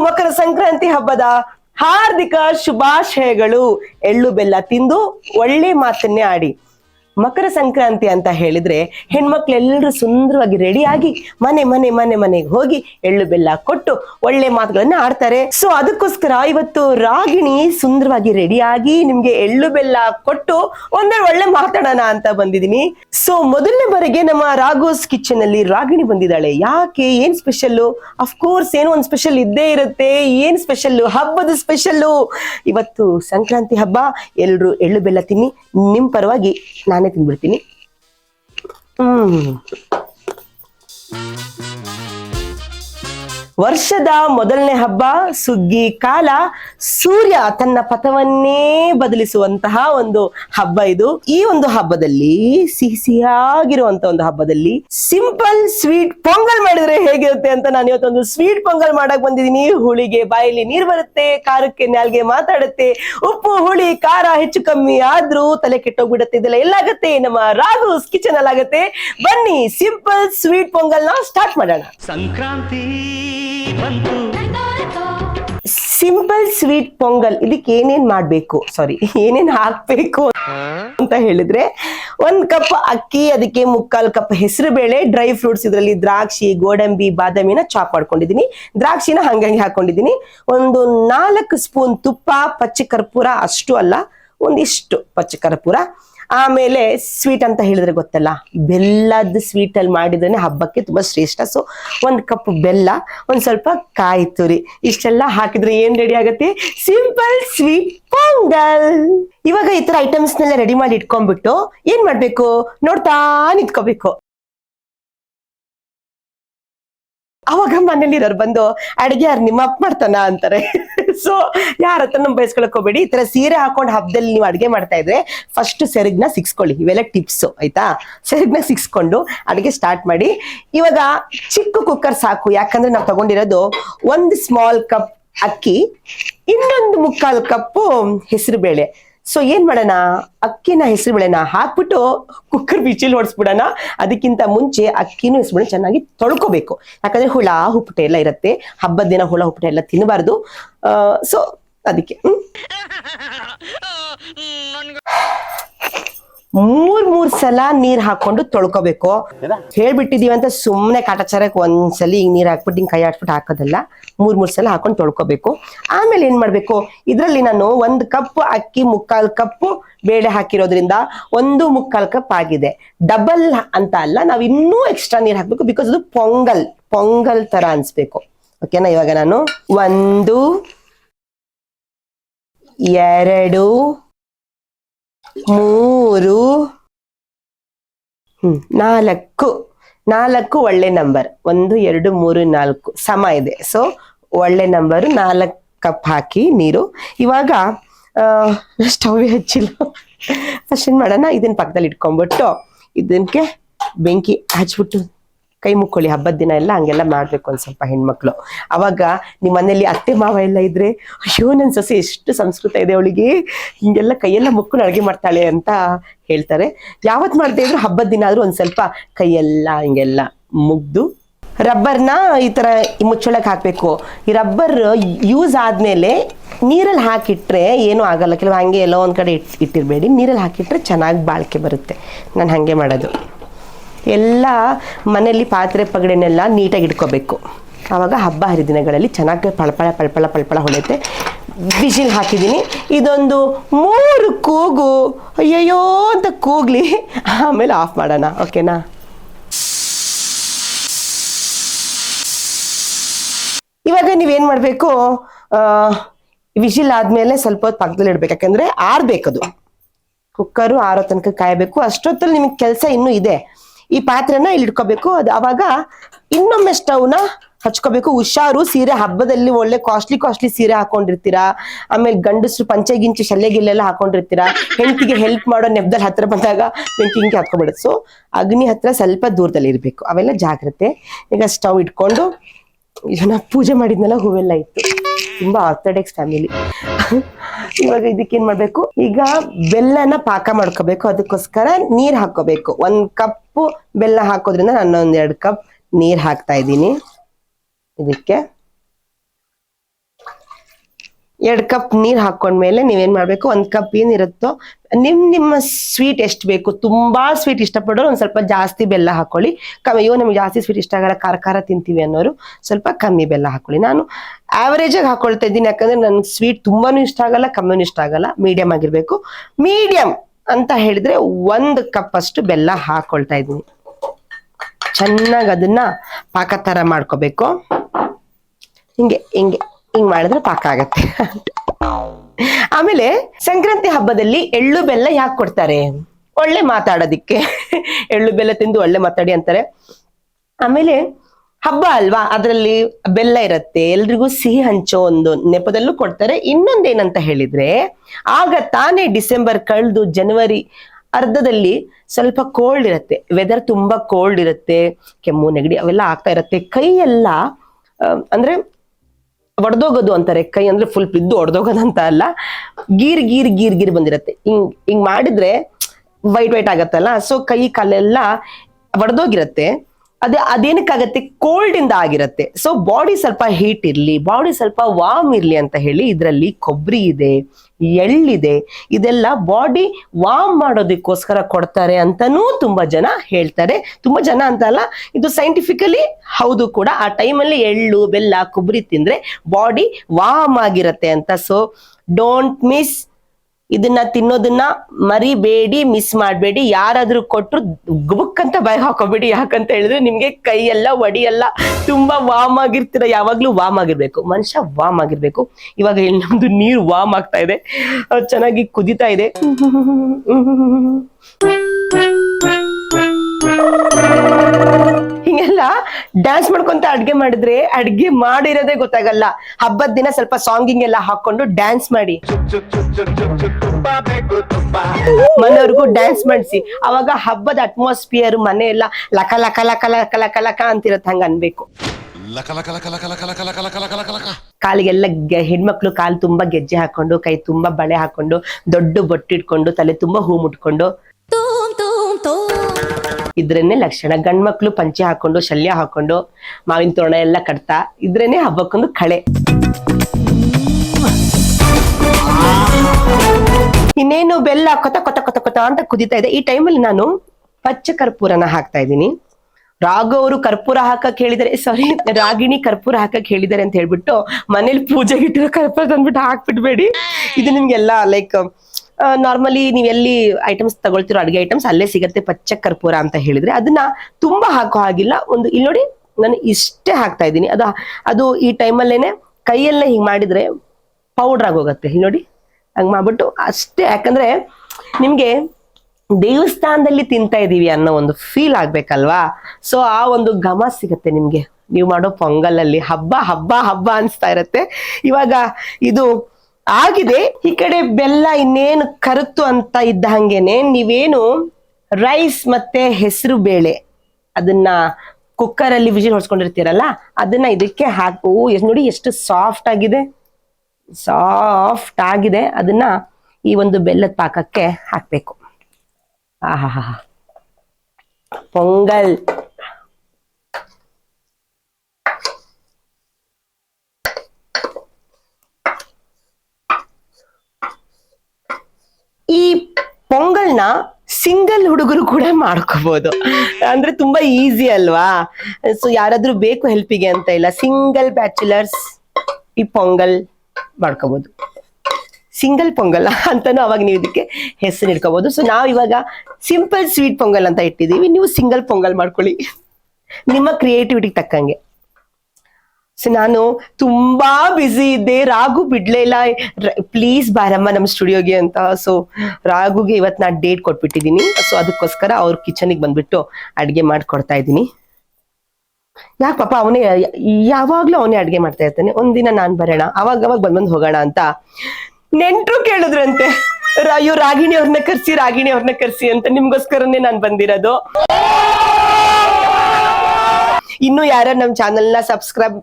ಮಕರ ಸಂಕ್ರಾಂತಿ ಹಬ್ಬದ ಹಾರ್ದಿಕ ಶುಭಾಶಯಗಳು. ಎಳ್ಳು ಬೆಲ್ಲ ತಿಂದು ಒಳ್ಳೆ ಮಾತನ್ನೇ ಆಡಿ. ಮಕರ ಸಂಕ್ರಾಂತಿ ಅಂತ ಹೇಳಿದ್ರೆ ಹೆಣ್ಮಕ್ಳೆಲ್ಲರೂ ಸುಂದರವಾಗಿ ರೆಡಿಯಾಗಿ ಮನೆ ಮನೆ ಮನೆ, ಮನೆಗೆ ಹೋಗಿ ಎಳ್ಳು ಬೆಲ್ಲ ಕೊಟ್ಟು ಒಳ್ಳೆ ಮಾತುಗಳನ್ನ ಆಡ್ತಾರೆ. ಸೊ ಅದಕ್ಕೋಸ್ಕರ ಇವತ್ತು ರಾಗಿಣಿ ಸುಂದರವಾಗಿ ರೆಡಿಯಾಗಿ ನಿಮ್ಗೆ ಎಳ್ಳು ಬೆಲ್ಲ ಕೊಟ್ಟು ಒಂದೇ ಒಳ್ಳೆ ಮಾತಾಡೋಣ ಅಂತ ಬಂದಿದೀನಿ ಸೊ ಮೊದಲನೇ ಬರೆಗೆ ನಮ್ಮ ರಾಘೋಸ್ ಕಿಚನ್ ಅಲ್ಲಿ ರಾಗಿಣಿ ಬಂದಿದ್ದಾಳೆ. ಯಾಕೆ? ಏನ್ ಸ್ಪೆಷಲ್ ಕೋರ್ಸ್ ಏನೋ ಒಂದು ಸ್ಪೆಷಲ್ ಇದ್ದೇ ಇರುತ್ತೆ. ಏನ್ ಸ್ಪೆಷಲ್ ಹಬ್ಬದ ಸ್ಪೆಷಲ್ ಇವತ್ತು ಸಂಕ್ರಾಂತಿ ಹಬ್ಬ. ಎಲ್ರು ಎಳ್ಳು ಬೆಲ್ಲ ತಿನ್ನಿ. ನಿಮ್ ಪರವಾಗಿ ನಾನೇ ತಿನ್ಬಿಡ್ತೀನಿ ಹ್ಮ್ ವರ್ಷದ ಮೊದಲನೇ ಹಬ್ಬ, ಸುಗ್ಗಿ ಕಾಲ, ಸೂರ್ಯ ತನ್ನ ಪಥವನ್ನೇ ಬದಲಿಸುವಂತಹ ಒಂದು ಹಬ್ಬ ಇದು. ಈ ಒಂದು ಹಬ್ಬದಲ್ಲಿ ಸಿಹಿ ಸಿಹಿಯಾಗಿರುವಂತ ಒಂದು ಹಬ್ಬದಲ್ಲಿ ಸಿಂಪಲ್ ಸ್ವೀಟ್ ಪೊಂಗಲ್ ಮಾಡಿದ್ರೆ ಹೇಗಿರುತ್ತೆ ಅಂತ ನಾನು ಇವತ್ತೊಂದು ಸ್ವೀಟ್ ಪೊಂಗಲ್ ಮಾಡಕ್ ಬಂದಿದ್ದೀನಿ. ಹುಳಿಗೆ ಬಾಯಲ್ಲಿ ನೀರ್ ಬರುತ್ತೆ, ಖಾರಕ್ಕೆ ನಾಲ್ಗೆ ಮಾತಾಡುತ್ತೆ. ಉಪ್ಪು, ಹುಳಿ, ಖಾರ ಹೆಚ್ಚು ಕಮ್ಮಿ ಆದ್ರೂ ತಲೆ ಕೆಟ್ಟೋಗ್ಬಿಡುತ್ತೆ. ಇದೆಲ್ಲ ಎಲ್ಲಾಗತ್ತೆ. ನಮ್ಮ ರಾಘುಸ್ ಕಿಚನ್ ಅಲ್ಲಿ ಆಗತ್ತೆ ಬನ್ನಿ, ಸಿಂಪಲ್ ಸ್ವೀಟ್ ಪೊಂಗಲ್ನ ಸ್ಟಾರ್ಟ್ ಮಾಡೋಣ. ಸಂಕ್ರಾಂತಿ ಬಂತು. ಸಿಂಪಲ್ ಸ್ವೀಟ್ ಪೊಂಗಲ್ ಇದಕ್ಕೆ ಏನೇನ್ ಮಾಡ್ಬೇಕು? ಸಾರಿ ಏನೇನ್ ಹಾಕ್ಬೇಕು ಅಂತ ಹೇಳಿದ್ರೆ, ಒಂದ್ ಕಪ್ ಅಕ್ಕಿ, ಅದಕ್ಕೆ ಮುಕ್ಕಾಲ್ ಕಪ್ ಹೆಸರು ಬೇಳೆ ಡ್ರೈ ಫ್ರೂಟ್ಸ್ ಇದರಲ್ಲಿ ದ್ರಾಕ್ಷಿ, ಗೋಡಂಬಿ, ಬಾದಾಮಿನ ಚಾಪ್ ಮಾಡ್ಕೊಂಡಿದೀನಿ ದ್ರಾಕ್ಷಿನ ಹಂಗಂಗೆ ಹಾಕೊಂಡಿದೀನಿ ಒಂದು ನಾಲ್ಕು ಸ್ಪೂನ್ ತುಪ್ಪ ಪಚ್ಚ ಕರ್ಪೂರ ಅಷ್ಟು ಅಲ್ಲ, ಒಂದಿಷ್ಟು ಪಚ್ಚ ಕರ್ಪೂರ ಆಮೇಲೆ ಸ್ವೀಟ್ ಅಂತ ಹೇಳಿದ್ರೆ ಗೊತ್ತಲ್ಲ? ಬೆಲ್ಲದ ಸ್ವೀಟ್ ಅಲ್ಲಿ ಮಾಡಿದ್ರೆ ಹಬ್ಬಕ್ಕೆ ತುಂಬಾ ಶ್ರೇಷ್ಠ. ಸೊ ಒಂದ್ ಕಪ್ ಬೆಲ್ಲ, ಒಂದ್ ಸ್ವಲ್ಪ ಕಾಯಿ ತುರಿ, ಇಷ್ಟೆಲ್ಲ ಹಾಕಿದ್ರೆ ಏನ್ ರೆಡಿ ಆಗತ್ತೆ? Simple sweet pongal. ಇವಾಗ ಈ ತರ ಐಟಮ್ಸ್ ನೆಲ್ಲ ರೆಡಿ ಮಾಡಿ ಇಟ್ಕೊಂಡ್ಬಿಟ್ಟು ಏನ್ ಮಾಡ್ಬೇಕು? ನೋಡ್ತಾ ನಿಂತ್ಕೋಬೇಕು. ಅವಾಗ ಮನೇಲಿ ಇರೋರು ಬಂದು, ಅಡಿಗೆ ಯಾರು ನಿಮ್ಮ ಅಪ್ಪ ಮಾಡ್ತಾನ? ಅಂತಾರೆ. ಸೊ ಯಾರ ಹತ್ರ ನಮ್ ಹೋಗ್ಬೇಡಿ. ಈ ತರ ಸೀರೆ ಹಾಕೊಂಡು ಹಬ್ಬದಲ್ಲಿ ನೀವು ಅಡಿಗೆ ಮಾಡ್ತಾ ಇದ್ರೆ ಫಸ್ಟ್ ಸೆರಗ್ನ ಸಿಕ್ಸ್ಕೊಳ್ಳಿ. ಇವೆಲ್ಲ ಟಿಪ್ಸ್, ಆಯ್ತಾ? ಸೆರಗ್ನ ಸಿಕ್ಸ್ಕೊಂಡು ಅಡಿಗೆ ಸ್ಟಾರ್ಟ್ ಮಾಡಿ. ಇವಾಗ ಚಿಕ್ಕ ಕುಕ್ಕರ್ ಸಾಕು. ಯಾಕಂದ್ರೆ ನಾವು ತಗೊಂಡಿರೋದು ಒಂದು ಸ್ಮಾಲ್ ಕಪ್ ಅಕ್ಕಿ, ಇನ್ನೊಂದು ಮುಕ್ಕಾಲು ಕಪ್ಪು ಹೆಸರು ಬೇಳೆ. ಸೊ ಏನ್ ಮಾಡೋಣ? ಅಕ್ಕಿನ ಹೆಸರು ಬೇಳೆನ ಹಾಕ್ಬಿಟ್ಟು ಕುಕ್ಕರ್ ಬಿಚಿಲ್ ಹೊಡ್ಸ್ಬಿಡೋಣ ಅದಕ್ಕಿಂತ ಮುಂಚೆ ಅಕ್ಕಿನೂ ಹೆಸರು ಬೇಳೆ ಚೆನ್ನಾಗಿ ತೊಳ್ಕೋಬೇಕು. ಯಾಕಂದ್ರೆ ಹುಳ ಹುಪ್ಪಟೆ ಎಲ್ಲ ಇರುತ್ತೆ. ಹಬ್ಬದ ದಿನ ಹುಳ ಹುಪ್ಪಟೆ ಎಲ್ಲ ತಿನ್ನಬಾರ್ದು ಸೊ ಅದಕ್ಕೆ. ಮೂರ್ ಮೂರ್ ಸಲ ನೀರ್ ಹಾಕೊಂಡು ತೊಳ್ಕೊಬೇಕು. ಹೇಳ್ಬಿಟ್ಟಿದೀವಿ ಅಂತ ಸುಮ್ನೆ ಕಾಟಾಚಾರಕ್ಕೆ ಒಂದ್ಸಲಿ ಈಗ ನೀರ್ ಹಾಕ್ಬಿಟ್ಟು ಹಿಂಗ್ ಕೈ ಆಡ್ಬಿಟ್ಟು ಹಾಕೋದಲ್ಲ. ಮೂರ್ ಮೂರ್ ಸಲ ಹಾಕೊಂಡು ತೊಳ್ಕೊಬೇಕು. ಆಮೇಲೆ ಏನ್ ಮಾಡ್ಬೇಕು? ಇದ್ರಲ್ಲಿ ನಾನು ಒಂದ್ ಕಪ್ ಅಕ್ಕಿ ಮುಕ್ಕಾಲ್ ಕಪ್ ಬೇಳೆ ಹಾಕಿರೋದ್ರಿಂದ ಒಂದು ಮುಕ್ಕಾಲ್ ಕಪ್ ಆಗಿದೆ. ಡಬಲ್ ಅಂತ ಅಲ್ಲ ನಾವ್ ಇನ್ನೂ ಎಕ್ಸ್ಟ್ರಾ ನೀರ್ ಹಾಕ್ಬೇಕು ಬಿಕಾಸ್ ಅದು ಪೊಂಗಲ್ ಪೊಂಗಲ್ ತರ ಅನ್ಸ್ಬೇಕು. ಓಕೆನಾ? ಇವಾಗ ನಾನು ಒಂದು ಎರಡು ಮೂರು. ಹ್ಮ್, ನಾಲ್ಕು. ನಾಲ್ಕು ಒಳ್ಳೆ ನಂಬರ್ ಒಂದು, ಎರಡು, ಮೂರು, ನಾಲ್ಕು. ಸಮ ಇದೆ. ಸೊ ಒಳ್ಳೆ ನಂಬರ್ ನಾಲ್ಕು ಕಪ್ ಹಾಕಿ ನೀರು. ಇವಾಗ ಸ್ಟವ್ ಹಚ್ಚಿಲ್ಲ. ಫಸ್ಟ್ ಏನ್ ಮಾಡೋಣ? ಇದನ್ನ ಪಕ್ಕದಲ್ಲಿ ಇಟ್ಕೊಂಡ್ಬಿಟ್ಟು ಇದಕ್ಕೆ ಬೆಂಕಿ ಹಚ್ಬಿಟ್ಟು ಕೈ ಮುಕ್ಕೊಳ್ಳಿ, ಹಬ್ಬದ ದಿನ ಎಲ್ಲ ಹಂಗೆಲ್ಲ ಮಾಡ್ಬೇಕು ಒಂದ್ ಸ್ವಲ್ಪ ಹೆಣ್ಮಕ್ಳು. ಅವಾಗ ನಿಮ್ಮ ಮನೇಲಿ ಅತ್ತೆ, ಮಾವ ಎಲ್ಲ ಇದ್ರೆ, ಅಯ್ಯೋ, ನನ್ ಸೊಸೆ ಎಷ್ಟು ಸಂಸ್ಕೃತ ಇದೆ ಅವಳಿಗೆ, ಹಿಂಗೆಲ್ಲ ಕೈಯೆಲ್ಲ ಮುಕ್ಕೊಂಡು ಅಡುಗೆ ಮಾಡ್ತಾಳೆ ಅಂತ ಹೇಳ್ತಾರೆ. ಯಾವತ್ ಮಾಡ್ತಾ ಇದ್ರು ಹಬ್ಬದ ದಿನ ಆದ್ರೂ ಒಂದ್ ಸ್ವಲ್ಪ ಕೈಯೆಲ್ಲ ಹಿಂಗೆಲ್ಲ ಮುಗ್ದು, ರಬ್ಬರ್ನ ಈ ತರ ಮುಚ್ಚಳಕ್ ಮುಚ್ಚಳಕ್ಕೆ ಹಾಕ್ಬೇಕು. ಈ ರಬ್ಬರ್ ಯೂಸ್ ಆದ್ಮೇಲೆ ನೀರಲ್ಲಿ ಹಾಕಿಟ್ರೆ ಏನೂ ಆಗಲ್ಲ. ಕೆಲವು ಹಂಗೆ ಎಲ್ಲೋ ಒಂದ್ ಕಡೆ ಇಟ್, ಇಟ್ಟಿರ್ಬೇಡಿ. ನೀರಲ್ಲಿ ಹಾಕಿಟ್ರೆ ಚೆನ್ನಾಗಿ ಬಾಳಿಕೆ ಬರುತ್ತೆ. ನಾನು ಹಂಗೆ ಮಾಡೋದು. ಎಲ್ಲ ಮನೆಯಲ್ಲಿ ಪಾತ್ರೆ ಪಗಡೆನೆಲ್ಲ ನೀಟಾಗಿ ಇಟ್ಕೋಬೇಕು. ಆವಾಗ ಹಬ್ಬ ಹರಿದಿನಗಳಲ್ಲಿ ಚೆನ್ನಾಗಿ ಪಳಪಳ ಪಳಪಳ ಪಳಪಳ ಹೊಳೆಯುತ್ತೆ. ಬಿಸಿಲ್ ಹಾಕಿದ್ದೀನಿ. ಇದೊಂದು ಮೂರು ಕೂಗು. ಅಯ್ಯಯ್ಯೋ ಅಂತ ಕೂಗ್ಲಿ. ಆಮೇಲೆ ಆಫ್ ಮಾಡೋಣ. ಓಕೆನಾ? ಇವಾಗ ನೀವೇನು ಮಾಡಬೇಕು? ವಿಶಿಲ್ ಆದಮೇಲೆ ಸ್ವಲ್ಪ ಹೊತ್ತು ಪಕ್ಕದಲ್ಲಿ ಇಡ್ಬೇಕು. ಯಾಕಂದರೆ ಆರ್ಬೇಕದು. ಕುಕ್ಕರು ಆರೋ ತನಕ ಕಾಯಬೇಕು. ಅಷ್ಟೊತ್ತಲ್ಲಿ ನಿಮಗೆ ಕೆಲಸ ಇನ್ನೂ ಇದೆ. ಈ ಪಾತ್ರೆನ ಇಲ್ಲಿ ಇಟ್ಕೋಬೇಕು ಅದು ಅವಾಗ ಇನ್ನೊಮ್ಮೆ ಸ್ಟವ್ನ ಹಚ್ಕೋಬೇಕು. ಹುಷಾರು ಸೀರೆ ಹಬ್ಬದಲ್ಲಿ ಒಳ್ಳೆ ಕಾಸ್ಟ್ಲಿ ಕಾಸ್ಟ್ಲಿ ಸೀರೆ ಹಾಕೊಂಡಿರ್ತೀರಾ? ಆಮೇಲೆ ಗಂಡಸರು ಪಂಚೆ ಗಿಂಚೆ ಗಿಲ್ಲೆಲ್ಲ ಹಾಕೊಂಡಿರ್ತೀರಾ? ಹೆಂಡತಿಗೆ ಹೆಲ್ಪ್ ಮಾಡೋ ನೆಪದಲ್ಲಿ ಹತ್ರ ಬಂದಾಗ ಬೆಂಕಿ ಹಿಂಗೆ ಹಾತ್ಕೊಬಿಡುತ್ತೆ ಸೊ ಅಗ್ನಿ ಹತ್ರ ಸ್ವಲ್ಪ ದೂರದಲ್ಲಿ ಇರಬೇಕು. ಅವೆಲ್ಲ ಜಾಗ್ರತೆ. ಈಗ ಸ್ಟವ್ ಇಟ್ಕೊಂಡು ಇದನ್ನ ಪೂಜೆ ಮಾಡಿದ್ನೆಲ್ಲ, ಹೂವೆಲ್ಲ ಇತ್ತು. ತುಂಬಾ ಆರ್ಥೋಡಾಕ್ಸ್ ಫ್ಯಾಮಿಲಿ ಇವಾಗ ಇದಕ್ಕೇನ್ ಮಾಡ್ಬೇಕು? ಈಗ ಬೆಲ್ಲನ ಪಾಕ ಮಾಡ್ಕೋಬೇಕು. ಅದಕ್ಕೋಸ್ಕರ ನೀರ್ ಹಾಕೋಬೇಕು. ಒಂದ್ ಕಪ್ ಬೆಲ್ಲ ಹಾಕೋದ್ರಿಂದ ನಾನು ಒಂದ್ ಎರಡ್ ಕಪ್ ನೀರ್ ಹಾಕ್ತಾ ಇದ್ದೀನಿ. ಇದಕ್ಕೆ ಎರಡ್ ಕಪ್ ನೀರ್ ಹಾಕೊಂಡ್ಮೇಲೆ ನೀವೇನ್ ಮಾಡ್ಬೇಕು? ಒಂದ್ ಕಪ್ ಏನಿರುತ್ತೋ ನಿಮ್, ನಿಮ್ಮ ಸ್ವೀಟ್ ಎಷ್ಟು ಬೇಕು? ತುಂಬಾ ಸ್ವೀಟ್ ಇಷ್ಟಪಡೋರು ಒಂದ್ ಸ್ವಲ್ಪ ಜಾಸ್ತಿ ಬೆಲ್ಲ ಹಾಕೊಳ್ಳಿ. ಕಮ್ಮಿ ಅಯ್ಯೋ, ನಮ್ಗೆ ಜಾಸ್ತಿ ಸ್ವೀಟ್ ಇಷ್ಟ ಆಗಲ್ಲ ಖಾರ ಖಾರ ತಿಂತೀವಿ ಅನ್ನೋರು ಸ್ವಲ್ಪ ಕಮ್ಮಿ ಬೆಲ್ಲ ಹಾಕೊಳ್ಳಿ. ನಾನು ಆವರೇಜ್ ಆಗಿ ಹಾಕೊಳ್ತಾ ಇದ್ದೀನಿ, ಯಾಕಂದ್ರೆ ನನ್ಗೆ ಸ್ವೀಟ್ ತುಂಬಾನು ಇಷ್ಟ ಆಗಲ್ಲ, ಕಮ್ಮಿನೂ ಇಷ್ಟ ಆಗಲ್ಲ ಮೀಡಿಯಂ ಆಗಿರ್ಬೇಕು. ಮೀಡಿಯಂ ಅಂತ ಹೇಳಿದ್ರೆ ಒಂದ್ ಕಪ್ ಅಷ್ಟು ಬೆಲ್ಲ ಹಾಕೊಳ್ತಾ ಇದ್ದೀನಿ. ಚೆನ್ನಾಗಿ ಅದನ್ನ ಪಾಕ ತರ ಮಾಡ್ಕೋಬೇಕು. ಹಿಂಗೆ ಹಿಂಗೆ, ಹಿಂಗ್ ಮಾಡಿದ್ರೆ ಪಾಕ ಆಗತ್ತೆ. ಆಮೇಲೆ ಸಂಕ್ರಾಂತಿ ಹಬ್ಬದಲ್ಲಿ ಎಳ್ಳು ಬೆಲ್ಲ ಯಾಕೆ ಕೊಡ್ತಾರೆ? ಒಳ್ಳೆ ಮಾತಾಡೋದಿಕ್ಕೆ. ಎಳ್ಳು ಬೆಲ್ಲ ತಿಂದು ಒಳ್ಳೆ ಮಾತಾಡಿ ಅಂತಾರೆ. ಆಮೇಲೆ ಹಬ್ಬ ಅಲ್ವಾ? ಅದರಲ್ಲಿ ಬೆಲ್ಲ ಇರುತ್ತೆ, ಎಲ್ರಿಗೂ ಸಿಹಿ ಹಂಚೋ ಒಂದು ನೆಪದಲ್ಲೂ ಕೊಡ್ತಾರೆ. ಇನ್ನೊಂದೇನಂತ ಹೇಳಿದ್ರೆ, ಆಗ ತಾನೇ ಡಿಸೆಂಬರ್ ಕಳೆದು ಜನವರಿ ಅರ್ಧದಲ್ಲಿ ಸ್ವಲ್ಪ ಕೋಲ್ಡ್ ಇರುತ್ತೆ. ವೆದರ್ ತುಂಬಾ ಕೋಲ್ಡ್ ಇರುತ್ತೆ. ಕೆಮ್ಮು, ನೆಗಡಿ ಅವೆಲ್ಲ ಆಗ್ತಾ ಇರುತ್ತೆ. ಕೈ ಎಲ್ಲ ಅಂದ್ರೆ ಒಡೆದೋಗೋದು ಅಂತಾರೆ. ಕೈ ಅಂದ್ರೆ ಫುಲ್ ಬಿದ್ದು ಒಡೆದೋಗೋದು ಅಂತ ಅಲ್ಲ. ಗೀರ್ ಗೀರ್ ಗೀರ್ ಗೀರ್ ಬಂದಿರತ್ತೆ. ಹಿಂಗ್ ಹಿಂಗ್ ಮಾಡಿದ್ರೆ ವೈಟ್ ವೈಟ್ ಆಗತ್ತಲ್ಲ. ಸೊ ಕೈ, ಕಾಲೆಲ್ಲ ಒಡೆದೋಗಿರತ್ತೆ. ಅದೇ ಅದೇನಕ್ಕಾಗತ್ತೆ? ಕೋಲ್ಡ್ ಇಂದ ಆಗಿರತ್ತೆ. ಸೊ ಬಾಡಿ ಸ್ವಲ್ಪ ಹೀಟ್ ಇರ್ಲಿ ಬಾಡಿ ಸ್ವಲ್ಪ ವಾರ್ಮ್ ಇರ್ಲಿ ಅಂತ ಹೇಳಿ ಇದರಲ್ಲಿ ಕೊಬ್ಬರಿ ಇದೆ, ಎಳ್ಳಿದೆ, ಇದೆಲ್ಲ ಬಾಡಿ ವಾರ್ಮ್ ಮಾಡೋದಕ್ಕೋಸ್ಕರ ಕೊಡ್ತಾರೆ ಅಂತಾನೂ ತುಂಬಾ ಜನ ಹೇಳ್ತಾರೆ. ತುಂಬಾ ಜನ ಅಂತ ಅಲ್ಲ, ಇದು ಸೈಂಟಿಫಿಕಲಿ ಹೌದು ಕೂಡ. ಆ ಟೈಮಲ್ಲಿ ಎಳ್ಳು, ಬೆಲ್ಲ ಕೊಬ್ಬರಿ ತಿಂದ್ರೆ ಬಾಡಿ ವಾರ್ಮ್ ಆಗಿರತ್ತೆ ಅಂತ. ಸೊ ಡೋಂಟ್ ಮಿಸ್ ಇದನ್ನ ತಿನ್ನೋದನ್ನ ಮರಿಬೇಡಿ ಮಿಸ್ ಮಾಡಬೇಡಿ, ಯಾರಾದ್ರೂ ಕೊಟ್ರು ಗುಬುಕ್ ಅಂತ ಬಾಯ್ ಹಾಕೋಬೇಡಿ. ಯಾಕಂತ ಹೇಳಿದ್ರೆ ನಿಮ್ಗೆ ಕೈ ಎಲ್ಲ ಒಡಿ ಎಲ್ಲ ತುಂಬಾ ವಾಮ್ ಆಗಿರ್ತೀರ. ಯಾವಾಗ್ಲೂ ವಾಮ್ ಆಗಿರ್ಬೇಕು. ಮನುಷ್ಯ ವಾಮ್ ಆಗಿರ್ಬೇಕು. ಇವಾಗ ಇಲ್ಲಿ ನಮ್ದು ನೀರು ವಾಮ್ ಆಗ್ತಾ ಇದೆ. ಚೆನ್ನಾಗಿ ಕುದಿತಾ ಇದೆ. ಹಿಂಗೆಲ್ಲ ಡ್ಯಾನ್ಸ್ ಮಾಡ್ಕೊಂತ ಅಡ್ಗೆ ಮಾಡಿದ್ರೆ ಅಡ್ಗೆ ಮಾಡಿರೋದೇ ಗೊತ್ತಾಗಲ್ಲ. ಹಬ್ಬದ ದಿನ ಸ್ವಲ್ಪ ಸಾಂಗಿಂಗ್ ಎಲ್ಲ ಹಾಕೊಂಡು ಡ್ಯಾನ್ಸ್ ಮಾಡಿ. ಮನೆಯವ್ರಿಗೂ ಡ್ಯಾನ್ಸ್ ಮಾಡಿಸಿ. ಅವಾಗ ಹಬ್ಬದ ಅಟ್ಮಾಸ್ಫಿಯರ್ ಮನೆ ಎಲ್ಲ ಲಕ ಲಕ ಲಕ ಲಕ ಲಕ ಲಕ ಅಂತಿರತ್ತೆ ಹಂಗ ಅನ್ಬೇಕು. ಕಾಲಿಗೆಲ್ಲ ಹೆಣ್ಮಕ್ಳು ಕಾಲು ತುಂಬಾ ಗೆಜ್ಜೆ ಹಾಕೊಂಡು, ಕೈ ತುಂಬಾ ಬಳೆ ಹಾಕೊಂಡು, ದೊಡ್ಡ ಬೊಟ್ಟಿಟ್ಕೊಂಡು ತಲೆ ತುಂಬಾ ಹೂ ಮುಟ್ಕೊಂಡು ಇದ್ರೇನೆ ಲಕ್ಷಣ. ಗಂಡ್ಮಕ್ಳು ಪಂಚೆ ಹಾಕೊಂಡು, ಶಲ್ಯ ಹಾಕೊಂಡು, ಮಾವಿನ ತೋರಣ ಎಲ್ಲ ಕಟ್ತಾ ಇದ್ರೇನೆ ಹಬ್ಬಕ್ಕೊಂದು ಕಳೆ. ಇನ್ನೇನು ಬೆಲ್ಲ ಕೊತ ಕೊತ ಕೊತ ಕೊತ ಅಂತ ಕುದಿತಾ ಇದೆ. ಈ ಟೈಮಲ್ಲಿ ನಾನು ಪಚ್ಚ ಕರ್ಪೂರನ ಹಾಕ್ತಾ ಇದ್ದೀನಿ. ರಾಘು ಕರ್ಪೂರ ಹಾಕಕ್ ಹೇಳಿದರೆ ಸಾರಿ ರಾಗಿಣಿ ಕರ್ಪೂರ ಹಾಕಕ್ ಹೇಳಿದಾರೆ ಅಂತ ಹೇಳ್ಬಿಟ್ಟು ಮನೇಲಿ ಪೂಜೆಗೆ ಇಟ್ಟಿರೋ ಕರ್ಪೂರ ತಂದ್ಬಿಟ್ಟು ಹಾಕ್ಬಿಡ್ಬೇಡಿ ಇದು ನಿಮ್ಗೆಲ್ಲ ಲೈಕ್ ನಾರ್ಮಲಿ ನೀವು ಎಲ್ಲಿ ಐಟಮ್ಸ್ ತಗೊಳ್ತಿರೋ ಅಡುಗೆ ಐಟಮ್ಸ್ ಅಲ್ಲೇ ಸಿಗತ್ತೆ ಪಚ್ಚ ಕರ್ಪೂರ ಅಂತ ಹೇಳಿದ್ರೆ ಅದನ್ನ ತುಂಬಾ ಹಾಕೋ ಹಾಗಿಲ್ಲ. ಒಂದು ಇಲ್ಲಿ ನೋಡಿ ನಾನು ಇಷ್ಟೇ ಹಾಕ್ತಾ ಇದ್ದೀನಿ. ಅದು ಅದು ಈ ಟೈಮಲ್ಲೇನೆ ಕೈಯಲ್ಲೇ ಹಿಂಗ್ ಮಾಡಿದ್ರೆ ಪೌಡರ್ ಆಗೋಗತ್ತೆ. ಇಲ್ಲಿ ನೋಡಿ ಹಂಗ್ ಮಾಡ್ಬಿಟ್ಟು ಅಷ್ಟೇ. ಯಾಕಂದ್ರೆ ನಿಮ್ಗೆ ದೇವಸ್ಥಾನದಲ್ಲಿ ತಿಂತಾ ಇದೀವಿ ಅನ್ನೋ ಒಂದು ಫೀಲ್ ಆಗ್ಬೇಕಲ್ವಾ? ಸೊ ಆ ಒಂದು ಘಮ ಸಿಗತ್ತೆ ನಿಮ್ಗೆ. ನೀವು ಮಾಡೋ ಪೊಂಗಲ್ ಅಲ್ಲಿ ಹಬ್ಬ ಹಬ್ಬ ಹಬ್ಬ ಅನ್ಸ್ತಾ ಇರತ್ತೆ. ಇವಾಗ ಇದು ಆಗಿದೆ. ಈ ಕಡೆ ಬೆಲ್ಲ ಇನ್ನೇನು ಕರುತ್ತು ಅಂತ ಇದ್ದ ಹಂಗೇನೆ, ನೀವೇನು ರೈಸ್ ಮತ್ತೆ ಹೆಸರು ಬೇಳೆ ಅದನ್ನ ಕುಕ್ಕರ್ ಅಲ್ಲಿ ವಿಜಿಲ್ ಹೊಡ್ಸ್ಕೊಂಡಿರ್ತೀರಲ್ಲ, ಅದನ್ನ ಇದಕ್ಕೆ ಹಾಕು ನೋಡಿ ಎಷ್ಟು ಸಾಫ್ಟ್ ಆಗಿದೆ. ಸಾಫ್ಟ್ ಆಗಿದೆ. ಅದನ್ನ ಈ ಒಂದು ಬೆಲ್ಲದ ಪಾಕಕ್ಕೆ ಹಾಕ್ಬೇಕು. ಆಹಾ ಪೊಂಗಲ್ ಈ ಸಿಂಗಲ್ ಹುಡುಗರು ಕೂಡ ಮಾಡ್ಕೋಬಹುದು ಅಂದ್ರೆ ತುಂಬಾ ಈಸಿ ಅಲ್ವಾ? ಸೊ ಯಾರಾದ್ರೂ ಬೇಕು ಹೆಲ್ಪಿಗೆ ಅಂತ ಇಲ್ಲ ಸಿಂಗಲ್ ಬ್ಯಾಚುಲರ್ಸ್ ಈ ಪೊಂಗಲ್ ಮಾಡ್ಕೋಬಹುದು ಸಿಂಗಲ್ ಪೊಂಗಲ್ ಅಂತಾನು ಅವಾಗ ನೀವು ಇದಕ್ಕೆ ಹೆಸರು ಇಟ್ಕೋಬಹುದು ಸೊ ನಾವು ಇವಾಗ ಸಿಂಪಲ್ ಸ್ವೀಟ್ ಪೊಂಗಲ್ ಅಂತ ಇಟ್ಟಿದೀವಿ. ನೀವು ಸಿಂಗಲ್ ಪೊಂಗಲ್ ಮಾಡ್ಕೊಳ್ಳಿ. ನಿಮ್ಮ ಕ್ರಿಯೇಟಿವಿಟಿ ತಕ್ಕಂಗೆ. ಸೊ ನಾನು ತುಂಬಾ ಬ್ಯುಸಿ ಇದ್ದೆ ರಾಗು ಬಿಡ್ಲೇ ಇಲ್ಲ. ಪ್ಲೀಸ್ ಬಾರಮ್ಮ ನಮ್ಮ ಸ್ಟುಡಿಯೋಗೆ ಅಂತ. ಸೊ ರಾಗುಗೆ ಇವತ್ ನಾನು ಡೇಟ್ ಕೊಟ್ಬಿಟ್ಟಿದ್ದೀನಿ ಸೊ ಅದಕ್ಕೋಸ್ಕರ ಅವ್ರ ಕಿಚನಿಗೆ ಬಂದ್ಬಿಟ್ಟು ಅಡ್ಗೆ ಮಾಡ್ಕೊಡ್ತಾ ಇದ್ದೀನಿ. ಯಾಕೆ ಪಾಪ ಅವನೇ, ಯಾವಾಗ್ಲೂ ಅವನೇ ಅಡ್ಗೆ ಮಾಡ್ತಾ ಇರ್ತಾನೆ. ಒಂದಿನ ನಾನ್ ಬರೋಣ, ಅವಾಗ ಅವಾಗ ಬಂದ್ ಹೋಗೋಣ ಅಂತ ನೆಂಟ್ರು ಕೇಳಿದ್ರಂತೆ. ಅಯ್ಯೋ, ರಾಗಿಣಿ ಅವ್ರನ್ನ ಕರ್ಸಿ, ರಾಗಿಣಿ ಅವ್ರನ್ನ ಕರ್ಸಿ ಅಂತ. ನಿಮ್ಗೋಸ್ಕರನೇ ನಾನ್ ಬಂದಿರೋದು. ಇನ್ನು ಯಾರ ನಮ್ ಚಾನೆಲ್ನ ಸಬ್ಸ್ಕ್ರೈಬ್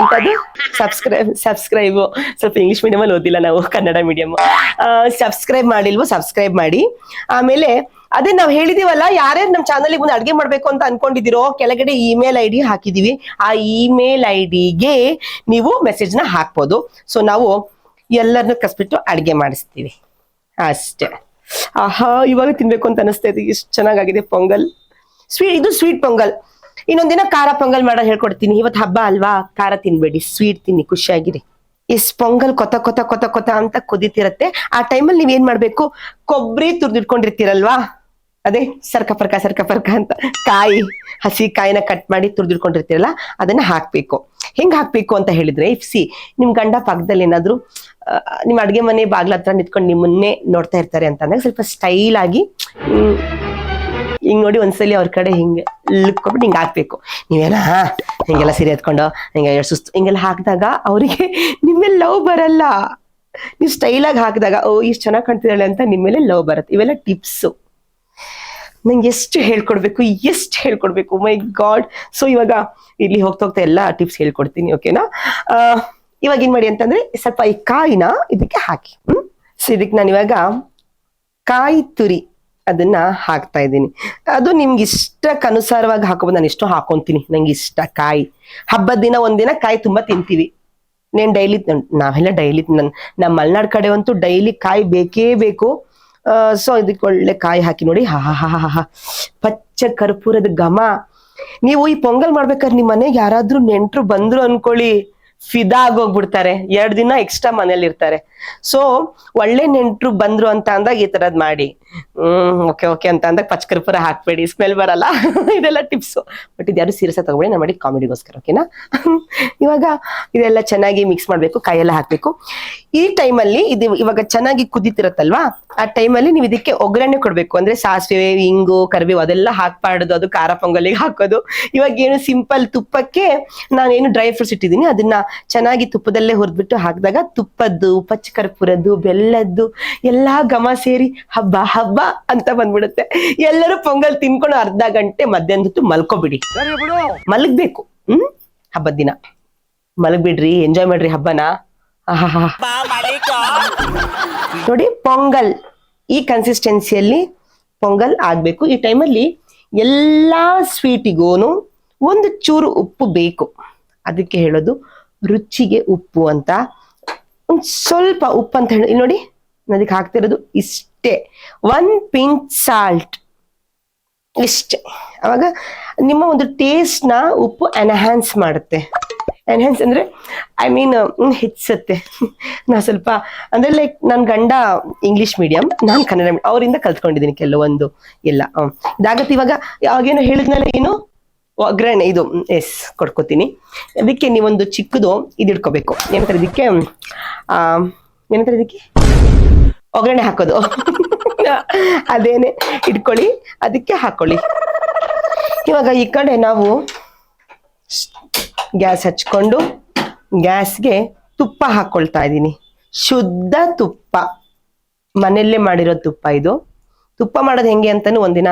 ಎಂತದು ಸಬ್ಸ್ಕ್ರೈಬ್ ಸಬ್ಸ್ಕ್ರೈಬ್ ಸ್ವಲ್ಪ ಇಂಗ್ಲಿಷ್ ಮೀಡಿಯಂ ಅಲ್ಲಿ ಓದಿಲ್ಲ ನಾವು, ಕನ್ನಡ ಮೀಡಿಯಂ ಸಬ್ಸ್ಕ್ರೈಬ್ ಮಾಡಿಲ್ವೋ ಸಬ್ಸ್ಕ್ರೈಬ್ ಮಾಡಿ. ಆಮೇಲೆ ಅದೇ ನಾವ್ ಹೇಳಿದೀವಲ್ಲ, ಯಾರ್ಯಾರು ನಮ್ ಚಾನಲ್ ಮುಂದೆ ಅಡ್ಗೆ ಮಾಡ್ಬೇಕು ಅಂತ ಅನ್ಕೊಂಡಿದಿರೋ ಕೆಳಗಡೆ ಇಮೇಲ್ ಐ ಡಿ ಹಾಕಿದೀವಿ. ಆ ಇಮೇಲ್ ಐ ಡಿಗೆ ನೀವು ಮೆಸೇಜ್ನ ಹಾಕ್ಬೋದು. ಸೊ ನಾವು ಎಲ್ಲರನ್ನು ಕಸ್ಬಿಟ್ಟು ಅಡ್ಗೆ ಮಾಡಿಸ್ತೀವಿ. ಅಷ್ಟೇ. ಆಹಾ, ಇವಾಗ ತಿನ್ಬೇಕು ಅಂತ ಅನಿಸ್ತಾ ಇದೆ. ಎಷ್ಟು ಚೆನ್ನಾಗಾಗಿದೆ, ಪೊಂಗಲ್. ಸ್ವೀಟ್ ಇದು ಸ್ವೀಟ್ ಪೊಂಗಲ್. ಇನ್ನೊಂದಿನ ಖಾರ ಪೊಂಗಲ್ ಮಾಡೋದು ಹೇಳ್ಕೊಡ್ತೀನಿ. ಇವತ್ತು ಹಬ್ಬ ಅಲ್ವಾ? ಖಾರ ತಿನ್ಬೇಡಿ. ಸ್ವೀಟ್ ತಿನ್ನಿ. ಖುಷಿಯಾಗಿರಿ. ಇಸ್ ಪೊಂಗಲ್ ಕೊತ ಕೊತ ಕೊತ ಕೊತ ಅಂತ ಕುದಿತಿರತ್ತೆ. ಆ ಟೈಮಲ್ಲಿ ನೀವ್ ಏನ್ ಮಾಡ್ಬೇಕು? ಕೊಬ್ಬರಿ ತುರ್ದಿಟ್ಕೊಂಡಿರ್ತೀರಲ್ವಾ? ಅದೇ ಸರ್ಕ ಪರ್ಕ ಸರ್ಕ ಪರ್ಕ ಅಂತ ಕಾಯಿ, ಹಸಿ ಕಾಯಿನ ಕಟ್ ಮಾಡಿ ತುರ್ದಿಟ್ಕೊಂಡಿರ್ತೀರಲ್ಲ, ಅದನ್ನ ಹಾಕ್ಬೇಕು. ಹೆಂಗ್ ಹಾಕ್ಬೇಕು ಅಂತ ಹೇಳಿದ್ರೆ ಇಫ್ ಸಿ ನಿಮ್ ಗಂಡ ಪಕ್ಕದಲ್ಲಿ ಏನಾದ್ರು ನಿಮ್ ಅಡ್ಗೆ ಮನೆ ಬಾಗ್ಲ ಹತ್ರ ನಿಂತ್ಕೊಂಡು ನಿಮ್ಮನ್ನೇ ನೋಡ್ತಾ ಇರ್ತಾರೆ ಅಂತ ಅಂದಾಗ ಸ್ವಲ್ಪ ಸ್ಟೈಲ್ ಆಗಿ ಹಿಂಗ್ ನೋಡಿ ಒಂದ್ಸಲಿ ಅವ್ರ ಕಡೆ ಹಿಂಗೆ ಲುಕ್ಕೊಬಿಟ್ಟು ಹಿಂಗೆ ಹಾಕ್ಬೇಕು. ನೀವೇನ? ಹಿಂಗೆಲ್ಲ ಸೀರೆ ಎತ್ಕೊಂಡು, ಹಿಂಗೆ ಸುಸ್ತು ಹಿಂಗೆಲ್ಲ ಹಾಕಿದಾಗ ಅವರಿಗೆ ನಿಮ್ಮೇಲೆ ಲವ್ ಬರಲ್ಲ. ನೀವು ಸ್ಟೈಲಾಗಿ ಹಾಕಿದಾಗ, ಓ, ಇಷ್ಟು ಚೆನ್ನಾಗಿ ಕಾಣ್ತಿದ್ದಾಳೆ ಅಂತ ನಿಮ್ಮೇಲೆ ಲವ್ ಬರುತ್ತೆ. ಇವೆಲ್ಲ ಟಿಪ್ಸು. ನಂಗೆ ಎಷ್ಟು ಹೇಳ್ಕೊಡ್ಬೇಕು ಎಷ್ಟು ಹೇಳ್ಕೊಡ್ಬೇಕು, ಮೈ ಗಾಡ್. ಸೊ, ಇವಾಗ ಇಲ್ಲಿ ಹೋಗ್ತಾ ಹೋಗ್ತಾ ಎಲ್ಲ ಟಿಪ್ಸ್ ಹೇಳ್ಕೊಡ್ತೀನಿ, ಓಕೆನಾ? ಇವಾಗ ಏನ್ ಮಾಡಿ ಅಂತಂದ್ರೆ, ಸ್ವಲ್ಪ ಈ ಕಾಯಿನ ಇದಕ್ಕೆ ಹಾಕಿ. ಹ್ಮ್? ಸೊ, ಇದಕ್ಕೆ ನಾನು ಇವಾಗ ಕಾಯಿ ತುರಿ. ಅದನ್ನ ಹಾಕ್ತಾ ಇದ್ದೀನಿ. ಅದು ನಿಮ್ಗೆ ಇಷ್ಟಕ್ಕೆ ಅನುಸಾರವಾಗಿ ಹಾಕೋಬೋದು ನಾನು ಇಷ್ಟು ಹಾಕೊಂತೀನಿ. ನಂಗೆ ಇಷ್ಟ ಕಾಯಿ. ಹಬ್ಬದ ದಿನ ಒಂದಿನ ಕಾಯಿ ತುಂಬಾ ತಿಂತೀವಿ. ನೇನ್ ಡೈಲಿ ನಾವೆಲ್ಲ ಡೈಲಿ ನನ್ ನಮ್ಮ ಮಲ್ನಾಡ್ ಕಡೆ ಅಂತೂ ಡೈಲಿ ಕಾಯಿ ಬೇಕೇ ಬೇಕು. ಸೊ ಇದಕ್ಕೆ ಒಳ್ಳೆ ಕಾಯಿ ಹಾಕಿ ನೋಡಿ. ಹಾ ಹಾ ಹಾ ಹಾ ಪಚ್ಚ ಕರ್ಪೂರದ ಘಮ. ನೀವು ಈ ಪೊಂಗಲ್ ಮಾಡ್ಬೇಕಾದ್ರೆ ನಿಮ್ಮ ಮನೆಗೆ ಯಾರಾದ್ರೂ ನೆಂಟ್ರು ಬಂದ್ರು ಅನ್ಕೊಳ್ಳಿ. ಫಿದಾ ಆಗೋಗ್ಬಿಡ್ತಾರೆ. ಎರಡ್ ದಿನ ಎಕ್ಸ್ಟ್ರಾ ಮನೇಲಿ ಇರ್ತಾರೆ. ಸೊ ಒಳ್ಳೆ ನೆಂಟ್ರು ಬಂದ್ರು ಅಂತ ಅಂದಾಗ ಈ ತರದ್ ಮಾಡಿ. ಹ್ಮ್ ಓಕೆ ಓಕೆ ಅಂತ ಅಂದಾಗ ಪಚ್ಕರ್ಪುರ ಹಾಕ್ಬೇಡಿ ಸ್ಮೆಲ್ ಬರಲ್ಲ. ಇದೆಲ್ಲ ಟಿಪ್ಸ್ ಬಟ್ ಇದ್ಯಾರು ಸೀರಿಯಸ್ ತಗೊಬೇಡಿ ನಾ ಮಾಡಿ ಕಾಮಿಡಿಗೋಸ್ಕರ ಓಕೆನಾ ಇವಾಗ ಇದೆಲ್ಲ ಚೆನ್ನಾಗಿ ಮಿಕ್ಸ್ ಮಾಡ್ಬೇಕು, ಕಾಯೆಲ್ಲ ಹಾಕ್ಬೇಕು. ಈ ಟೈಮಲ್ಲಿ ಇದು ಇವಾಗ ಚೆನ್ನಾಗಿ ಕುದಿತಿರತ್ತಲ್ವಾ? ಆ ಟೈಮಲ್ಲಿ ನೀವು ಇದಕ್ಕೆ ಒಗ್ಗರಣೆ ಕೊಡ್ಬೇಕು. ಅಂದ್ರೆ ಸಾಸಿವೆ, ಇಂಗು, ಕರಿಬೇವು ಅದೆಲ್ಲ ಹಾಕ್ಬಾರ್ದು, ಅದು ಖಾರ ಪೊಂಗಲಿಗೆ ಹಾಕೋದು. ಇವಾಗ ಏನು ಸಿಂಪಲ್ ತುಪ್ಪಕ್ಕೆ ನಾನು ಏನು ಡ್ರೈ ಫ್ರೂಟ್ಸ್ ಇಟ್ಟಿದ್ದೀನಿ, ಅದನ್ನ ಚೆನ್ನಾಗಿ ತುಪ್ಪದಲ್ಲೇ ಹುರಿದ್ಬಿಟ್ಟು ಹಾಕಿದಾಗ ತುಪ್ಪದ್ದು ಪಚ್ಚ ಕರ್ಪೂರದ್ದು ಬೆಲ್ಲದ್ದು ಎಲ್ಲಾ ಘಮ ಸೇರಿ ಹಬ್ಬ ಹಬ್ಬ ಅಂತ ಬಂದ್ಬಿಡುತ್ತೆ. ಎಲ್ಲರೂ ಪೊಂಗಲ್ ತಿನ್ಕೊಂಡು ಅರ್ಧ ಗಂಟೆ ಮಧ್ಯಾಹ್ನದ ಹೊತ್ತು ಮಲ್ಕೋಬಿಡಿ ಮಲಗ್ಬೇಕು. ಹ್ಮ್? ಹಬ್ಬದ ದಿನ. ಮಲಗ್ಬಿಡ್ರಿ ಎಂಜಾಯ್ ಮಾಡ್ರಿ ಹಬ್ಬನ. ನೋಡಿ ಪೊಂಗಲ್. ಈ ಕನ್ಸಿಸ್ಟೆನ್ಸಿಯಲ್ಲಿ ಪೊಂಗಲ್ ಆಗ್ಬೇಕು. ಈ ಟೈಮಲ್ಲಿ ಎಲ್ಲಾ ಸ್ವೀಟಿಗೂನು ಒಂದು ಚೂರು ಉಪ್ಪು ಬೇಕು. ಅದಕ್ಕೆ ಹೇಳೋದು ರುಚಿಗೆ ಉಪ್ಪು ಅಂತ. ಒಂದ್ ಸ್ವಲ್ಪ ಉಪ್ಪು ಅಂತ ಹೇಳಿ ನೋಡಿ ನದಿಗೆ ಹಾಕ್ತಿರೋದು ಇಷ್ಟೇ. ಒನ್ ಪಿಂಚ್ ಸಾಲ್ಟ್ ಇಷ್ಟೇ. ಅವಾಗ ನಿಮ್ಮ ಒಂದು ಟೇಸ್ಟ್ನ ಉಪ್ಪು ಎನ್ಹ್ಯಾನ್ಸ್ ಮಾಡುತ್ತೆ. ಎನ್ಹ್ಯಾನ್ಸ್ ಅಂದ್ರೆ ಐ ಮೀನ್ ಹೆಚ್ಚಿಸುತ್ತೆ ನಾ ಸ್ವಲ್ಪ, ಅಂದ್ರೆ ಲೈಕ್ ನನ್ನ ಗಂಡ ಇಂಗ್ಲಿಷ್ ಮೀಡಿಯಂ ನಾನು ಕನ್ನಡ ಮೀಡಿಯಂ ಅವರಿಂದ ಕಲ್ತ್ಕೊಂಡಿದ್ದೀನಿ ಕೆಲವೊಂದು ಎಲ್ಲ. ಇದಾಗತ್ತೆ ಇವಾಗ, ಅವಾಗೇನು ಹೇಳಿದ್ಮೇಲೆ ಏನು? ಒಗ್ಗರಣೆ ಇದು ಎಸ್, ಕೊಡ್ಕೋತೀನಿ. ಅದಕ್ಕೆ ನೀವೊಂದು ಚಿಕ್ಕದು ಇದು ಇಟ್ಕೋಬೇಕು ಏನಂತಾರೆ ಇದಕ್ಕೆ? ಏನಂತಾರೆ ಇದಕ್ಕೆ? ಒಗ್ಗರಣೆ ಹಾಕೋದು. ಅದೇನೆ, ಇಟ್ಕೊಳ್ಳಿ, ಅದಕ್ಕೆ ಹಾಕೊಳ್ಳಿ. ಇವಾಗ ಈ ಕಡೆ ನಾವು ಗ್ಯಾಸ್ ಹಚ್ಕೊಂಡು ಗ್ಯಾಸ್ಗೆ ತುಪ್ಪ ಹಾಕೊಳ್ತಾ ಇದ್ದೀನಿ. ಶುದ್ಧ ತುಪ್ಪ. ಮನೆಯಲ್ಲೇ ಮಾಡಿರೋ ತುಪ್ಪ ಇದು. ತುಪ್ಪ ಮಾಡೋದು ಹೆಂಗೆ ಅಂತಾನು ಒಂದಿನ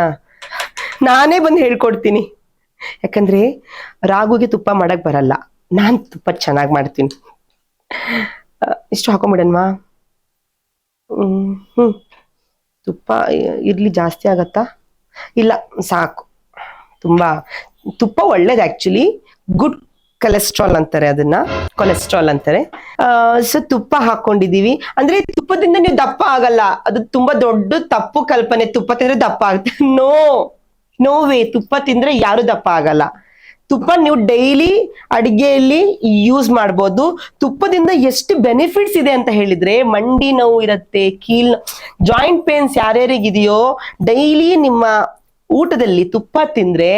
ನಾನೇ ಬಂದು ಹೇಳ್ಕೊಡ್ತೀನಿ. ಯಾಕಂದ್ರೆ ರಾಗುಗೆ ತುಪ್ಪ ಮಾಡಕ್ ಬರಲ್ಲ. ನಾನ್ ತುಪ್ಪ ಚೆನ್ನಾಗಿ ಮಾಡ್ತೀನಿ. ಇಷ್ಟು ಹಾಕೊಂಬಿಡನ್ವಾ? ಹ್ಮ್ ತುಪ್ಪ ಇರ್ಲಿ ಜಾಸ್ತಿ ಆಗತ್ತಾ? ಇಲ್ಲ, ಸಾಕು. ತುಂಬಾ, ತುಪ್ಪ ಒಳ್ಳೇದು ಆಕ್ಚುಲಿ ಗುಡ್ ಕೊಲೆಸ್ಟ್ರಾಲ್ ಅಂತಾರೆ ಅದನ್ನ. ಕೊಲೆಸ್ಟ್ರಾಲ್ ಅಂತಾರೆ. ಸೊ ತುಪ್ಪ ಹಾಕೊಂಡಿದೀವಿ. ಅಂದ್ರೆ ತುಪ್ಪದಿಂದ ನೀವು ದಪ್ಪ ಆಗಲ್ಲ. ಅದು ತುಂಬಾ ದೊಡ್ಡ ತಪ್ಪು ಕಲ್ಪನೆ. ತುಪ್ಪ ತಿಂದ್ರೆ ದಪ್ಪ ಆಗ್ತದೆ ನೋ ನೋ ವೇ ತುಪ್ಪ ತಿಂದ್ರೆ ಯಾರು ದಪ್ಪ ಆಗಲ್ಲ. ತುಪ್ಪ ನೀವು ಡೈಲಿ ಅಡಿಗೆಯಲ್ಲಿ ಯೂಸ್ ಮಾಡ್ಬೋದು. ತುಪ್ಪದಿಂದ ಎಷ್ಟು ಬೆನಿಫಿಟ್ಸ್ ಇದೆ ಅಂತ ಹೇಳಿದ್ರೆ, ಮಂಡಿ ನೋವು ಇರುತ್ತೆ ಕೀಲ್ ಜಾಯಿಂಟ್ ಪೇನ್ಸ್ ಯಾರ್ಯಾರಿಗಿದೆಯೋ, ಡೈಲಿ ನಿಮ್ಮ ಊಟದಲ್ಲಿ ತುಪ್ಪ ತಿಂದ್ರೆ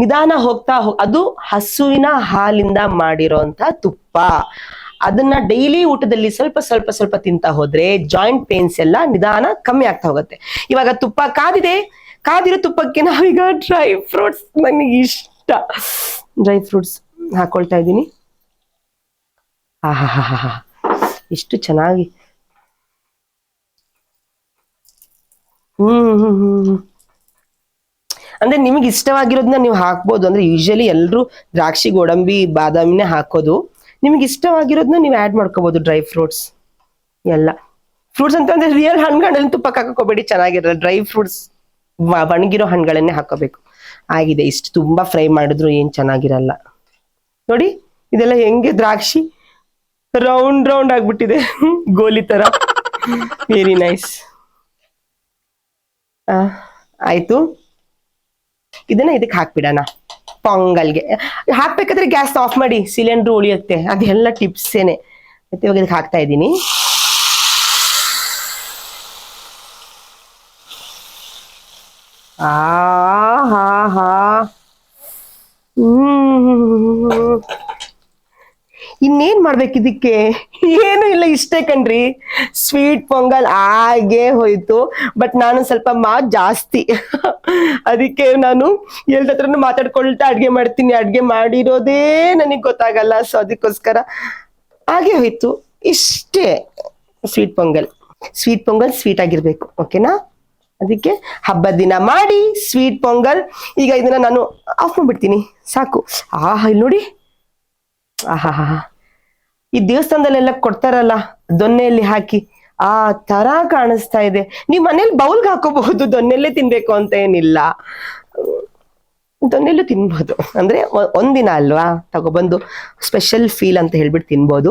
ನಿಧಾನ ಹೋಗ್ತಾ ಹೋಗ್ ಅದು ಹಸುವಿನ ಹಾಲಿಂದ ಮಾಡಿರೋಂಥ ತುಪ್ಪ. ಅದನ್ನ ಡೈಲಿ ಊಟದಲ್ಲಿ ಸ್ವಲ್ಪ ಸ್ವಲ್ಪ ಸ್ವಲ್ಪ ತಿಂತಾ ಹೋದ್ರೆ ಜಾಯಿಂಟ್ ಪೇನ್ಸ್ ಎಲ್ಲ ನಿಧಾನ ಕಮ್ಮಿ ಆಗ್ತಾ ಹೋಗುತ್ತೆ. ಇವಾಗ ತುಪ್ಪ ಕಾದಿದೆ ಕಾದಿರೋ ತುಪ್ಪಕ್ಕೆ ನಾವೀಗ ಡ್ರೈ ಫ್ರೂಟ್ಸ್ ನನಗೆ ಇಷ್ಟ. ಡ್ರೈ ಫ್ರೂಟ್ಸ್ ಹಾಕೊಳ್ತಾ ಇದ್ದೀನಿ. ಆಹಾ ಎಷ್ಟು ಚೆನ್ನಾಗಿ. ಹ್ಮ್ ಅಂದ್ರೆ ನಿಮಗೆ ಇಷ್ಟವಾಗಿರೋದನ್ನ ನೀವು ಹಾಕ್ಬೋದು. ಅಂದ್ರೆ ಯೂಶಲಿ ಎಲ್ಲರೂ ದ್ರಾಕ್ಷಿ, ಗೋಡಂಬಿ, ಬಾದಾಮಿನೇ ಹಾಕೋದು. ನಿಮಗೆ ಇಷ್ಟವಾಗಿರೋದನ್ನ ನೀವು ಆ್ಯಡ್ ಮಾಡ್ಕೋಬಹುದು ಡ್ರೈ ಫ್ರೂಟ್ಸ್ ಎಲ್ಲ. ಫ್ರೂಟ್ಸ್ ಅಂತ ಅಂದ್ರೆ ರಿಯಲ್ ಹಣ್ಣುಗಳಲ್ಲಿ ತುಪ್ಪಕ್ಕೆ ಹಾಕೋಬೇಡಿ ಚೆನ್ನಾಗಿರಲ್ಲ. ಡ್ರೈ ಫ್ರೂಟ್ಸ್ ಒಣಗಿರೋ ಹಣ್ಣುಗಳನ್ನೇ ಹಾಕೋಬೇಕು. ಆಗಿದೆ, ಇಷ್ಟು ತುಂಬಾ ಫ್ರೈ ಮಾಡಿದ್ರು ಏನ್ ಚೆನ್ನಾಗಿರಲ್ಲ. ನೋಡಿ, ಇದೆಲ್ಲ ಹೆಂಗೆ ದ್ರಾಕ್ಷಿ? ರೌಂಡ್ ರೌಂಡ್ ಆಗ್ಬಿಟ್ಟಿದೆ. ಗೋಲಿ ತರ. ವೆರಿ ನೈಸ್ ಆಯ್ತು. ಇದನ್ನ ಇದಕ್ಕೆ ಹಾಕ್ಬಿಡೋಣ. ಪೊಂಗಲ್ಗೆ. ಹಾಕ್ಬೇಕಾದ್ರೆ ಗ್ಯಾಸ್ ಆಫ್ ಮಾಡಿ, ಸಿಲಿಂಡರ್ ಉಳಿಯುತ್ತೆ. ಅದೆಲ್ಲ ಟಿಪ್ಸೇನೆ. ಮತ್ತೆ ಇವಾಗ ಇದಕ್ಕೆ ಹಾಕ್ತಾ ಇದ್ದೀನಿ. ಆ ಹಾ ಹಾ ಹ್ಮ್. ಇನ್ನೇನ್ ಮಾಡ್ಬೇಕು ಇದಕ್ಕೆ? ಏನು ಇಲ್ಲ ಇಷ್ಟೇ ಕಣ್ರಿ. ಸ್ವೀಟ್ ಪೊಂಗಲ್ ಹಾಗೆ ಹೋಯ್ತು. ಬಟ್ ನಾನು ಸ್ವಲ್ಪ ಮಾ ಜಾಸ್ತಿ. ಅದಕ್ಕೆ ನಾನು ಎಲ್ದತ್ರ ಮಾತಾಡ್ಕೊಳ್ತಾ ಅಡ್ಗೆ ಮಾಡ್ತೀನಿ. ಅಡ್ಗೆ ಮಾಡಿರೋದೇ ನನಗೆ ಗೊತ್ತಾಗಲ್ಲ. ಸೊ ಅದಕ್ಕೋಸ್ಕರ ಹಾಗೆ ಹೋಯ್ತು. ಇಷ್ಟೇ. Sweet pongal. Sweet pongal sweet ಆಗಿರ್ಬೇಕು. ಓಕೆನಾ ಅದಕ್ಕೆ ಹಬ್ಬದ ದಿನ ಮಾಡಿ ಸ್ವೀಟ್ ಪೊಂಗಲ್ ಈಗ ಇದನ್ನ ನಾನು ಆಫ್ ಮಾಡ್ಬಿಡ್ತೀನಿ. ಸಾಕು. ಆಹಾ, ಇಲ್ಲಿ ನೋಡಿ. ಆಹಾ ಈ ದೇವಸ್ಥಾನದಲ್ಲೆಲ್ಲ ಕೊಡ್ತಾರಲ್ಲ ದೊನ್ನೆಯಲ್ಲಿ ಹಾಕಿ. ಆ ತರ ಕಾಣಿಸ್ತಾ ಇದೆ. ನೀವು ಮನೇಲಿ ಬೌಲ್ಗೆ ಹಾಕೋಬಹುದು ದೊನ್ನೆಲ್ಲೇ ತಿನ್ಬೇಕು ಅಂತ ಏನಿಲ್ಲ. ದೊನ್ನೆಲ್ಲೂ ತಿನ್ಬೋದು. ಅಂದ್ರೆ ಒಂದಿನ ಅಲ್ವಾ? ತಗೊಬಂದು ಸ್ಪೆಷಲ್ ಫೀಲ್ ಅಂತ ಹೇಳ್ಬಿಟ್ಟು ತಿನ್ಬೋದು.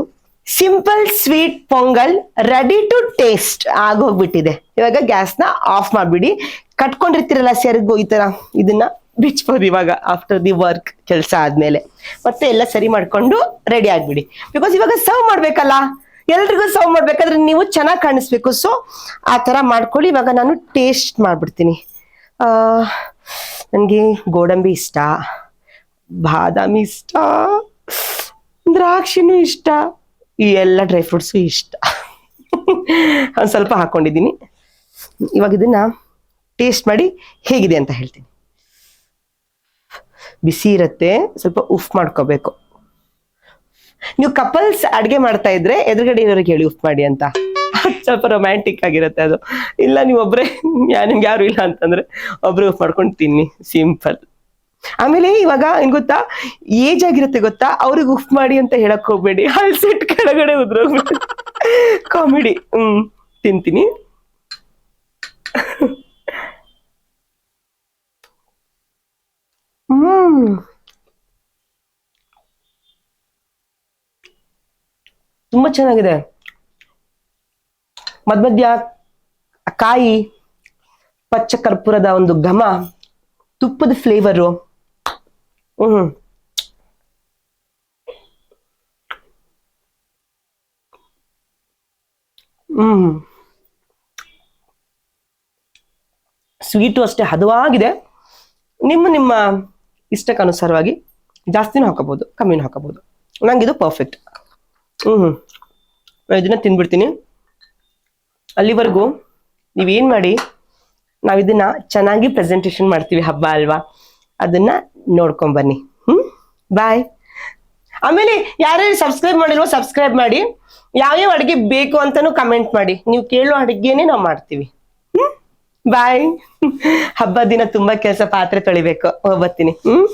Simple sweet pongal ready to taste ಆಗೋಗ್ಬಿಟ್ಟಿದೆ. ಇವಾಗ ಗ್ಯಾಸ್ನ ಆಫ್ ಮಾಡ್ಬಿಡಿ. ಕಟ್ಕೊಂಡಿರ್ತೀರಲ್ಲ ಸೆರಗು ಈ ತರ ಇದನ್ನ ಬಿಚ್ಬೋದು ಇವಾಗ ಆಫ್ಟರ್ ದಿ ವರ್ಕ್ ಕೆಲಸ ಆದ್ಮೇಲೆ. ಮತ್ತೆ ಎಲ್ಲ ಸರಿ ಮಾಡ್ಕೊಂಡು ರೆಡಿ ಆಗ್ಬಿಡಿ. ಬಿಕಾಸ್ ಇವಾಗ ಸರ್ವ್ ಮಾಡ್ಬೇಕಲ್ಲ? ಎಲ್ರಿಗೂ ಸರ್ವ್ ಮಾಡ್ಬೇಕಾದ್ರೆ ನೀವು ಚೆನ್ನಾಗಿ ಕಾಣಿಸ್ಬೇಕು. ಸೊ ಆ ತರ ಮಾಡ್ಕೊಳ್ಳಿ. ಇವಾಗ ನಾನು ಟೇಸ್ಟ್ ಮಾಡ್ಬಿಡ್ತೀನಿ. ನನಗೆ ಗೋಡಂಬಿ ಇಷ್ಟ, ಬಾದಾಮಿ ಇಷ್ಟ, ದ್ರಾಕ್ಷಿನೂ ಇಷ್ಟ. ಈ ಎಲ್ಲ ಡ್ರೈ ಫ್ರೂಟ್ಸು ಇಷ್ಟ. ಒಂದು ಸ್ವಲ್ಪ ಹಾಕೊಂಡಿದ್ದೀನಿ. ಇವಾಗ ಇದನ್ನ ಟೇಸ್ಟ್ ಮಾಡಿ ಹೇಗಿದೆ ಅಂತ ಹೇಳ್ತೀನಿ. ಬಿಸಿ ಇರುತ್ತೆ, ಸ್ವಲ್ಪ ಉಫ್ ಮಾಡ್ಕೋಬೇಕು. ನೀವು ಕಪಲ್ಸ್ ಅಡುಗೆ ಮಾಡ್ತಾ ಇದ್ರೆ ಎದುರುಗಡೆ ಇರೋರಿಗೆ ಹೇಳಿ ಉಫ್ ಮಾಡಿ ಅಂತ. ಸ್ವಲ್ಪ ರೊಮ್ಯಾಂಟಿಕ್ ಆಗಿರುತ್ತೆ ಅದು. ಇಲ್ಲ ನೀವೊಬ್ಬರೇ ನಿಮ್ಗೆ ಯಾರು ಇಲ್ಲ ಅಂತಂದ್ರೆ ಒಬ್ರು ಉಫ್ ಮಾಡ್ಕೊಂಡು ತಿನ್ನಿ. ಸಿಂಪಲ್ ಆಮೇಲೆ ಇವಾಗ ಏನ್ ಗೊತ್ತಾ? ಏಜ್ ಆಗಿರುತ್ತೆ ಗೊತ್ತಾ? ಅವ್ರಿಗೆ ಉಫ್ ಮಾಡಿ ಅಂತ ಹೇಳಕ್ ಹೋಗ್ಬೇಡಿ. ಹಲ್ಸೆಟ್ ಕೆಳಗಡೆ ಉದ್ರೋಗ್ಬಿಟ್ಟು ಕಾಮಿಡಿ ಹ್ಮ್. ತಿಂತೀನಿ. ಹ್ಮ್. ತುಂಬಾ ಚೆನ್ನಾಗಿದೆ. ಮಧ್ಯ ಮಧ್ಯ ಕಾಯಿ ಪಚ್ಚ ಕರ್ಪೂರದ ಒಂದು ಘಮ, ತುಪ್ಪದ ಫ್ಲೇವರು ಹ್ಮ್ ಹ್ಮ್ ಸ್ವೀಟು ಅಷ್ಟೇ ಹದವಾಗಿದೆ. ನಿಮ್ಮ ನಿಮ್ಮ ಇಷ್ಟಕ್ಕನುಸಾರವಾಗಿ ಜಾಸ್ತಿನೂ ಹಾಕೋಬಹುದು, ಕಮ್ಮಿನೂ ಹಾಕೋಬಹುದು. ನಂಗೆ ಇದು ಪರ್ಫೆಕ್ಟ್ ಹ್ಮ್ ಹ್ಮ್ ಇದನ್ನ ತಿಂದ್ಬಿಡ್ತೀನಿ. ಅಲ್ಲಿವರೆಗೂ ನೀವೇನ್ ಮಾಡಿ, ನಾವಿದನ್ನ ಚೆನ್ನಾಗಿ ಪ್ರೆಸೆಂಟೇಶನ್ ಮಾಡ್ತೀವಿ ಹಬ್ಬ ಅಲ್ವಾ? ಅದನ್ನ ನೋಡ್ಕೊಂಡ್ ಬನ್ನಿ. ಹ್ಮ್? ಬಾಯ್ ಆಮೇಲೆ ಯಾರ್ಯಾರು ಸಬ್ಸ್ಕ್ರೈಬ್ ಮಾಡಿಲ್ವೋ ಸಬ್ಸ್ಕ್ರೈಬ್ ಮಾಡಿ. ಯಾವ್ಯಾವ ಅಡುಗೆ ಬೇಕು ಅಂತಾನು ಕಮೆಂಟ್ ಮಾಡಿ. ನೀವು ಕೇಳೋ ಅಡುಗೆನೇ ನಾವು ಮಾಡ್ತೀವಿ. ಹ್ಮ್? ಬಾಯ್ ಹಬ್ಬದ ದಿನ ತುಂಬಾ ಕೆಲಸ ಪಾತ್ರೆ ತೊಳಿಬೇಕು. ಹೋಗ್ಬತ್ತೀನಿ. ಹ್ಮ್?